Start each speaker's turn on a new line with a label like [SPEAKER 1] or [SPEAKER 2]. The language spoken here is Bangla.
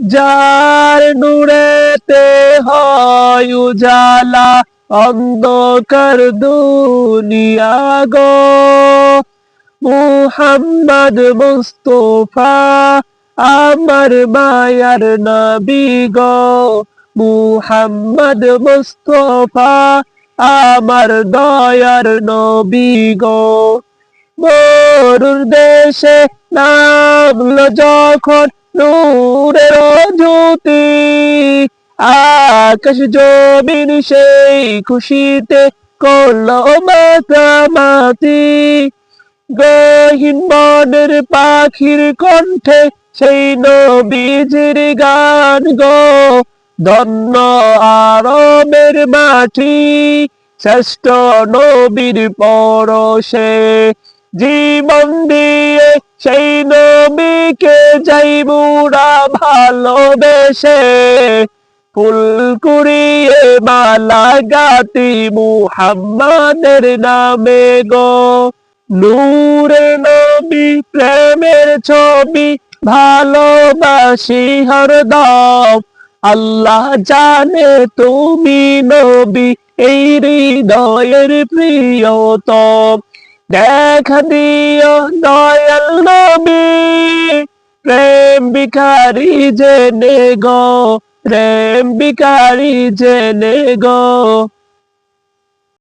[SPEAKER 1] যার নূরেতে হয় উজালা, অন্ধকার দুনিয়া গো। মুহাম্মদ মুস্তফা আমার মায়ার নবী গো। মুহাম্মদ মুস্তফা আমার দয়ার নবী গো। মরুর দেশে নামলো যখন নূরের জ্যোতি আকাশ জমিন সেই খুশিতে করল মাতামাতি। গহীন মনের পাখির কণ্ঠে সেই নবীজির গান গো। ধন্য আরবের মাটি, শ্রেষ্ঠ নবীর পরশে। জীবন দিয়ে সেই নবীকে যাই মুরা ভালোবেসে? ফুল কুড়িয়ে মালা গাতি মুহাম্মাদের নামে গো। নূরে নবী প্রেমের ছবি ভালোবাসি হরদম আল্লাহ জানে তুমি নবী, এই হৃদয়ের প্রিয়তম। দেখা দিও দয়াল নবী। প্রেম বিকারি জেনে গো প্রেম বিকারি জেনে গো